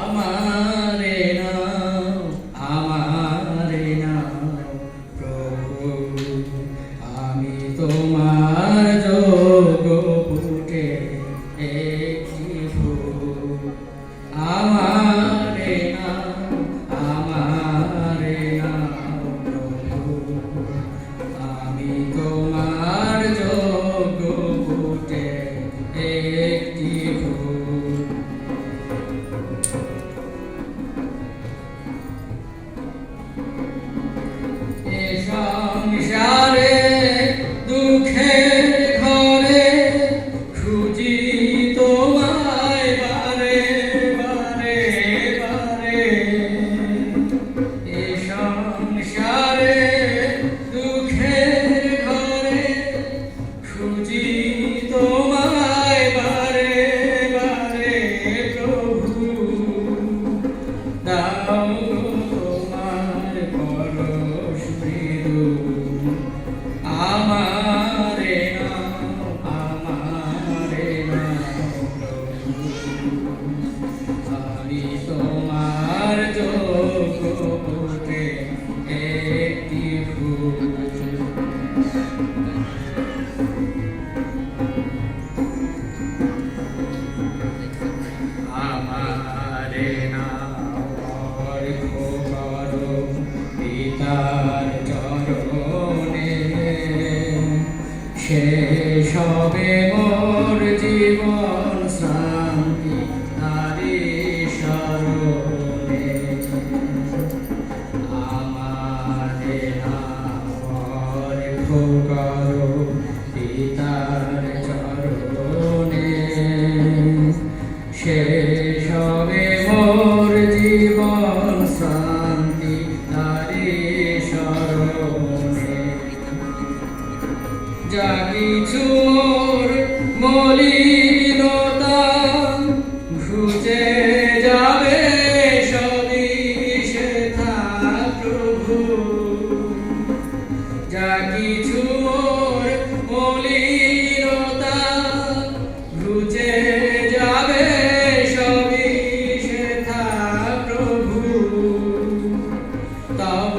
আমারে নাও আমারে নাও প্রভু। আমি তোমার শেষ মোর জীবন শান্তি নারী সরণে আমারে আমার ভোগার পিতার চরণে। মোর জীবন শান্তি যা কিছু মোর মলিনতা, ঘুচে যাবে সদিশে থা প্রভু। যা কিছু মোর মলিনতা, ঘুচে যাবে সদিশে প্রভু। তব